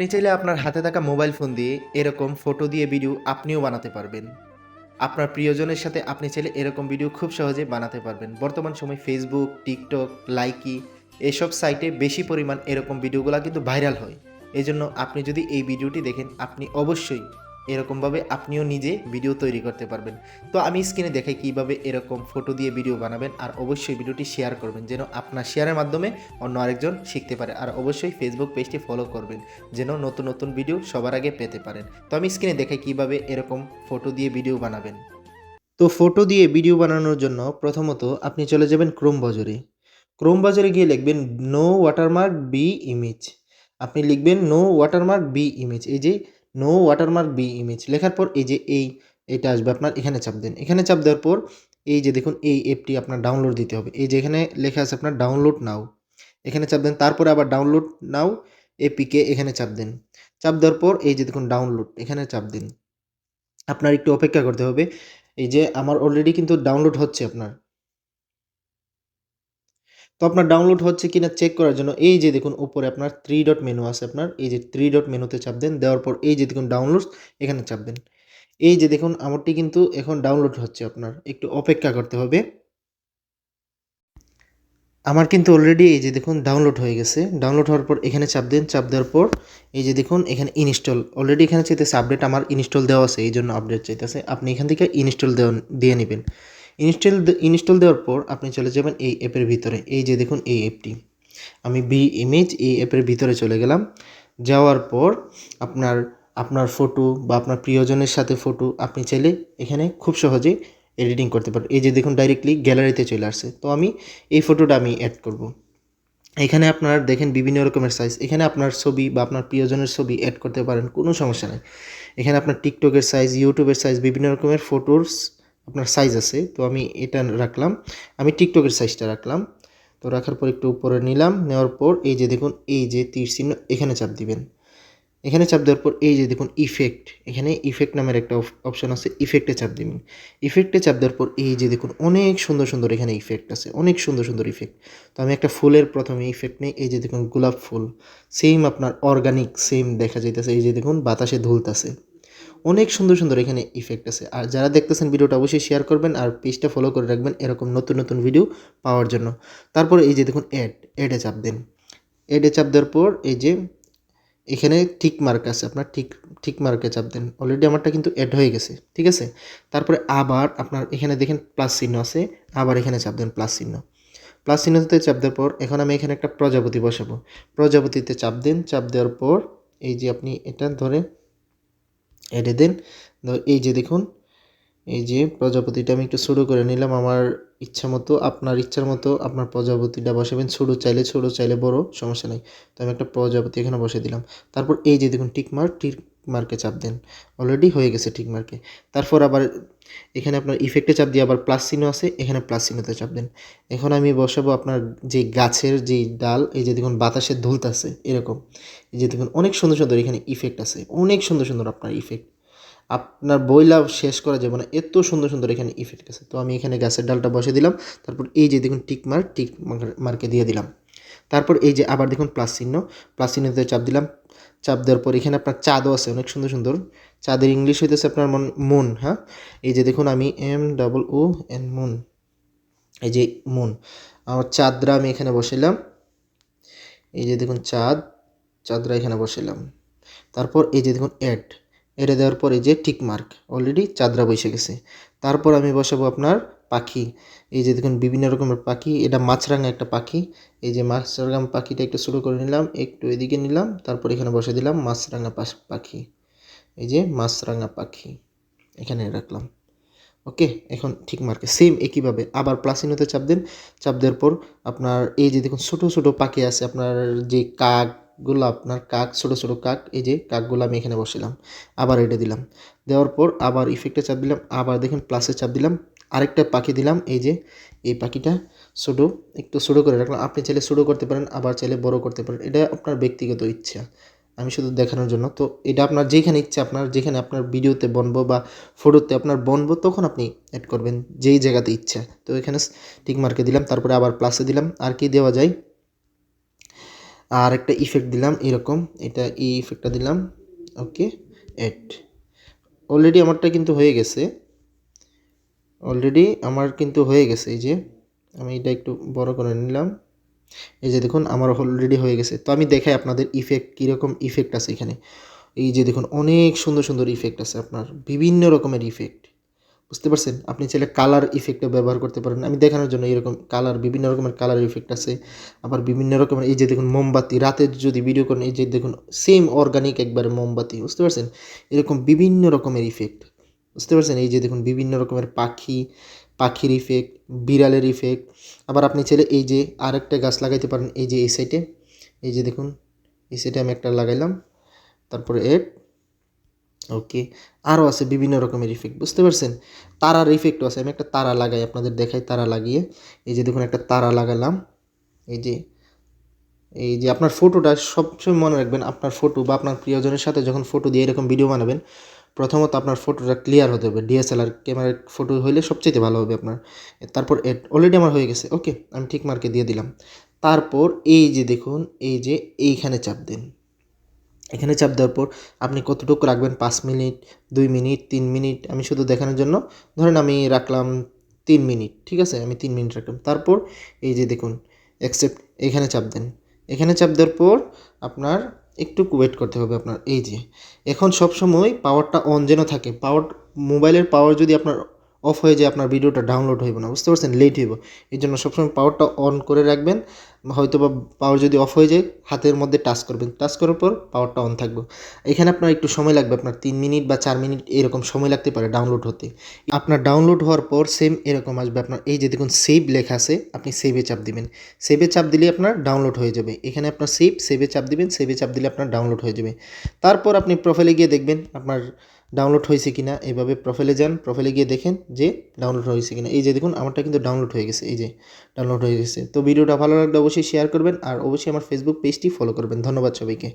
আপনি চাইলে আপনার হাতে থাকা মোবাইল ফোন দিয়ে এরকম ফটো দিয়ে ভিডিও আপনিও বানাতে পারবেন। আপনার প্রিয়জনের সাথে আপনি চাইলে এরকম ভিডিও খুব সহজে বানাতে পারবেন। বর্তমান সময় ফেসবুক টিকটক লাইকি এসব সাইটে বেশি পরিমাণ এরকম ভিডিওগুলো কিন্তু ভাইরাল হয়। এজন্য জন্য আপনি যদি এই ভিডিওটি দেখেন, আপনি অবশ্যই এরকমভাবে আপনিও নিজে ভিডিও তৈরি করতে পারবেন। তো আমি স্ক্রিনে দেখাই কীভাবে এরকম ফটো দিয়ে ভিডিও বানাবেন আর অবশ্যই ভিডিওটি শেয়ার করবেন যেন আপনার শেয়ারের মাধ্যমে অন্য আরেকজন শিখতে পারে আর অবশ্যই ফেসবুক পেজটি ফলো করবেন যেন নতুন নতুন ভিডিও সবার আগে পেতে পারেন। তো আমি স্ক্রিনে দেখাই কীভাবে এরকম ফটো দিয়ে ভিডিও বানাবেন। তো ফটো দিয়ে ভিডিও বানানোর জন্য প্রথমত আপনি চলে যাবেন ক্রোম বাজারে। ক্রোম বাজারে গিয়ে লিখবেন নো ওয়াটারমার্ক বি ইমেজ আপনি লিখবেন নো ওয়াটারমার্ক বি ইমেজ এই যে নো ওয়াটারমার্ক বি ইমেজ লেখার পর এই যে এই, এটা আসবে আপনার এখানে চাপ দেন। এখানে চাপ দেওয়ার পর এই যে দেখুন এই অ্যাপটি আপনার ডাউনলোড দিতে হবে। এই যে এখানে লেখা আছে আপনার ডাউনলোড নাও এখানে চাপ দেন, তারপরে আবার ডাউনলোড নাও এপিকে এখানে চাপ দেন। চাপ দেওয়ার পর এই যে দেখুন ডাউনলোড এখানে চাপ দিন। আপনার একটু অপেক্ষা করতে হবে। এই যে আমার অলরেডি কিন্তু ডাউনলোড হচ্ছে আপনার। তো আপনার ডাউনলোড হচ্ছে কিনা চেক করার জন্য, এই যে দেখুন উপরে আপনার থ্রি ডট মেনু আছে আপনার, এই যে থ্রি ডট মেনুতে চাপ দেন, দেওয়ার পর এই যে দেখুন ডাউনলোড এখানে চাপ দেন। এই যে দেখুন আমারটি কিন্তু এখন ডাউনলোড হচ্ছে আপনার, একটু অপেক্ষা করতে হবে। আমার কিন্তু অলরেডি এই যে দেখুন ডাউনলোড হয়ে গেছে ডাউনলোড হওয়ার পর এখানে চাপ দেন, চাপ দেওয়ার পর এই যে দেখুন এখানে ইনস্টল অলরেডি এখানে চাইতেছে আপডেট আমার ইনস্টল দেওয়া আছে, এই জন্য আপডেট চাইতেছে, আপনি এখান থেকে ইনস্টল দেওয়া, দিয়ে নেবেন। ইনস্টল ইনস্টল দেওয়ার পর আপনি চলে যাবেন এই অ্যাপের ভিতরে। এই যে দেখুন এই অ্যাপটি। আমি বি ইমেজ এই অ্যাপের ভিতরে চলে গেলাম। যাওয়ার পর আপনার আপনার ফটো বা আপনার প্রিয়জনের সাথে ফটো আপনি চাইলে এখানে খুব সহজে এডিটিং করতে পারেন। এই যে দেখুন ডাইরেক্টলি গ্যালারিতে চলে আসছে। তো আমি এই ফটোটা আমি অ্যাড করব। এখানে আপনার দেখেন বিভিন্ন রকমের সাইজ এখানে আপনার ছবি বা আপনার প্রিয়জনের ছবি অ্যাড করতে পারেন। কোনো সমস্যা নেই। এখানে আপনার টিকটকের সাইজ ইউটিউবের সাইজ বিভিন্ন রকমের ফটোর আপনার সাইজ আছে, তো আমি এটা রাখলাম। আমি টিকটকের সাইজটা রাখলাম। তো রাখার পর একটু উপরে নিলাম, নেওয়ার পর এই যে দেখুন, এই যে তীর চিহ্ন, এখানে চাপ দিবেন। এখানে চাপ দেওয়ার পর এই যে দেখুন ইফেক্ট এখানে ইফেক্ট নামের একটা অপশন আছে ইফেক্টে চাপ দিবেন। ইফেক্টে চাপ দেওয়ার পর এই যে দেখুন, অনেক সুন্দর সুন্দর এখানে ইফেক্ট আছে, অনেক সুন্দর সুন্দর ইফেক্ট তো আমি একটা ফুলের প্রথমে ইফেক্ট নেই, এই যে দেখুন, গোলাপ ফুল। সেম আপনার অর্গানিক সেম দেখা যাইতেছে, এই যে দেখুন, বাতাসে ধুলতাছে। অনেক সুন্দর সুন্দর এখানে ইফেক্ট আছে। আর যারা দেখতেছেন ভিডিওটা অবশ্যই শেয়ার করবেন আর পেজটা ফলো করে রাখবেন এরকম নতুন নতুন ভিডিও পাওয়ার জন্য। তারপর এই যে দেখুন অ্যাড অ্যাডে চাপ দেন। অ্যাডে চাপ দেওয়ার পর এই যে এখানে ঠিক মার্ক আছে, আপনার ঠিক ঠিক মার্কে চাপ দেন। অলরেডি আমারটা কিন্তু অ্যাড হয়ে গেছে, ঠিক আছে? তারপরে আবার আপনার এখানে দেখেন প্লাস চিহ্ন আছে, আবার এখানে চাপ দেন প্লাস চিহ্ন। প্লাস চিহ্নতে চাপ দেওয়ার পর এখন আমি এখানে একটা প্রজাপতি বসাবো। প্রজাপতিতে চাপ দেন, চাপ দেওয়ার পর এই যে আপনি এটা ধরে এডে দেন। এই যে দেখুন, এই যে প্রজাপতিটা আমি একটু ছোটো করে নিলাম। আমার ইচ্ছা মতো, আপনার ইচ্ছার মতো আপনার প্রজাপতিটা বসাবেন। ছোটো চাইলে ছোটো চাইলে বড়, সমস্যা নেই। তো আমি একটা প্রজাপতি এখানে বসে দিলাম। তারপর এই যে দেখুন টিকমার্ক টিক মার্কে চাপ দেন। অলরেডি হয়ে গেছে টিক মার্কে তারপর আবার এখানে আপনার ইফেক্টে চাপ দিয়ে আবার প্লাস চিহ্ন আছে, এখানে প্লাস চিহ্নতে চাপ দেন। এখন আমি বসাবো আপনার যে গাছের যে ডাল, এই যে দেখুন বাতাসে ধুলতাছে, এরকম। এই যে দেখুন অনেক সুন্দর সুন্দর এখানে ইফেক্ট আছে, অনেক সুন্দর সুন্দর আপনার ইফেক্ট আপনার বইলা শেষ করা যাবে না, এত সুন্দর সুন্দর এখানে ইফেক্ট আছে তো আমি এখানে গাছের ডালটা বসে দিলাম, তারপর এই যে দেখুন টিক মার্ক টিক মার্কে দিয়ে দিলাম। তারপর এই যে আবার দেখুন প্লাস চিহ্ন, প্লাস চিহ্নতে চাপ দিলাম। চাপ দেওয়ার পর এখানে আপনার চাঁদও আছে, অনেক সুন্দর সুন্দর। চাঁদের ইংলিশ হইতেছে আপনার মন, মুন হ্যাঁ? এই যে দেখুন আমি M double O N moon, এই যে মুন। আমার চাঁদরা আমি এখানে বসাইলাম। এই যে দেখুন চাঁদ, চাঁদরা এখানে বসাইলাম। তারপর এই যে দেখুন অ্যাড এটা দেওয়ার পর এই যে টিক মার্ক অলরেডি চাঁদরা বসে গেছে। তারপর আমি বসাবো আপনার পাখি, এই যে দেখুন বিভিন্ন রকমের পাখি, এটা মাছরাঙা একটা পাখি, এই যে মাছরাঙা পাখিটা একটু শুরু করে নিলাম, একটু এদিকে নিলাম, তারপর এখানে বসে দিলাম মাছরাঙা পাখি, এই যে মাছরাঙা পাখি, এখানে রাখলাম, ওকে, এখন ঠিক মার্কে সেম একইভাবে, আবার প্লাসিনোতে চাপ দেন, চাপ দেওয়ার পর আপনার এই যে দেখুন ছোটো ছোটো পাখি আছে, আপনার যে কাকগুলো, আপনার কাক, ছোটো ছোটো কাক, এই যে কাকগুলো আমি এখানে বসিলাম, আবার এটা দিলাম, দেওয়ার পর আবার ইফেক্টে চাপ দিলাম, আবার দেখুন প্লাসে চাপ দিলাম আরেকটা পাখি দিলাম, এই যে, এই পাখিটা ছোটো একটু ছোটো করে রাখলাম। আপনি চাইলে ছোটো করতে পারেন, আবার চাইলে বড় করতে পারেন। এটা আপনার ব্যক্তিগত ইচ্ছা, আমি শুধু দেখানোর জন্য। তো এটা আপনার যেখানে ইচ্ছা, আপনার যেখানে আপনার ভিডিওতে বনবো বা ফটোতে আপনার বনবো, তখন আপনি অ্যাড করবেন, যেই জায়গাতে ইচ্ছা। তো এখানে টিক মার্কে দিলাম, তারপরে আবার প্লাসে দিলাম। আর কি দেওয়া যায়? আর একটা ইফেক্ট দিলাম, এরকম। এটা এই ইফেক্টটা দিলাম ওকে এড অলরেডি আমারটা কিন্তু হয়ে গেছে। অলরেডি আমার কিন্তু হয়ে গেছে, এই যে আমি এটা একটু বড় করে নিলাম। এই যে দেখুন আমার অলরেডি হয়ে গেছে। তো আমি দেখাই আপনাদের ইফেক্ট কীরকম ইফেক্ট আছে এখানে। এই যে দেখুন, অনেক সুন্দর সুন্দর ইফেক্ট আছে আপনার, বিভিন্ন রকমের ইফেক্ট বুঝতে পারছেন? আপনি চাইলে কালার ইফেক্টও ব্যবহার করতে পারেন। আমি দেখানোর জন্য এরকম কালার বিভিন্ন রকমের কালার ইফেক্ট আছে। আবার বিভিন্ন রকমের, এই যে দেখুন, মোমবাতি। রাতের যদি ভিডিও করেন, এই যে দেখুন সেম অর্গানিক একবারে মোমবাতি, বুঝতে পারছেন? এরকম বিভিন্ন রকমের ইফেক্ট বুঝতে পারছেন? এই যে দেখুন, বিভিন্ন রকমের পাখি, পাখির ইফেক্ট বিড়ালের ইফেক্ট আবার আপনি চাইলে এই যে আরেকটা গাছ লাগাইতে পারেন, এই যে এই সাইডে এই যে দেখুন, এই সাইডে আমি একটা লাগাইলাম। তারপরে এড ওকে আরও আছে বিভিন্ন রকমের ইফেক্ট বুঝতে পারছেন? তারার ইফেক্টও আছে। আমি একটা তারা লাগাই, আপনাদের দেখাই তারা লাগিয়ে। এই যে দেখুন, একটা তারা লাগালাম। এই যে এই যে আপনার ফটোটা সবসময় মনে রাখবেন, আপনার ফটো বা আপনার প্রিয়জনের সাথে যখন ফটো দিয়ে এরকম ভিডিও বানাবেন প্রথমত আপনার ফটোটা ক্লিয়ার হতে হবে ডিএসএলআর ক্যামেরার ফটো হইলে সবচেয়ে ভালো হবে আপনার। তারপর এড অলরেডি আমার হয়ে গেছে ওকে আমি ঠিক মার্কে দিয়ে দিলাম। তারপর এই যে দেখুন, এই যে এইখানে চাপ দিন। এখানে চাপ দেওয়ার পর আপনি কতটুকু রাখবেন? পাঁচ মিনিট, দুই মিনিট, তিন মিনিট, আমি শুধু দেখানোর জন্য, ধরেন আমি রাখলাম তিন মিনিট, ঠিক আছে? আমি তিন মিনিট রাখলাম। তারপর এই যে দেখুন অ্যাকসেপ্ট এখানে চাপ দেন। এখানে চাপ দেওয়ার পর আপনার একটু ওয়েট করতে হবে আপনার, এই যে। এখন সব সময় পাওয়ারটা অন যেন থাকে পাওয়ার মোবাইলের পাওয়ার যদি আপনার অফ হয়ে যায়, আপনার ভিডিওটা ডাউনলোড হইব না, বুঝতে পারছেন? লেট হইব। এই জন্য সবসময় পাওয়ারটা অন করে রাখবেন। হয়তো বা পাওয়ার যদি অফ হয়ে যায়, হাতের মধ্যে টাচ করবেন। টাচ করার পর পাওয়ারটা অন থাকবে। এখানে আপনার একটু সময় লাগবে, আপনার তিন মিনিট বা চার মিনিট এরকম সময় লাগতে পারে ডাউনলোড হতে। আপনার ডাউনলোড হওয়ার পর সেম এরকম আসবে। আপনার এই যে দেখুন সেভ লেখা আছে, আপনি সেভে চাপ দিবেন। সেভে চাপ দিলে আপনার ডাউনলোড হয়ে যাবে। এখানে আপনার সেভ সেভে চাপ দিবেন সেভে চাপ দিলে আপনার ডাউনলোড হয়ে যাবে। তারপর আপনি প্রোফাইলে গিয়ে দেখবেন আপনার ডাউনলোড হয়েছে কিনা, এভাবে প্রোফাইলে যান প্রোফাইলে গিয়ে দেখেন যে ডাউনলোড হয়েছে কিনা। এই যে দেখুন, আমারটা কিন্তু ডাউনলোড হয়ে গেছে, এই যে ডাউনলোড হয়ে গেছে। তো ভিডিওটা ভালো লাগলে অবশ্যই শেয়ার করবেন আর অবশ্যই আমার ফেসবুক পেজটি ফলো করবেন। ধন্যবাদ সবাইকে।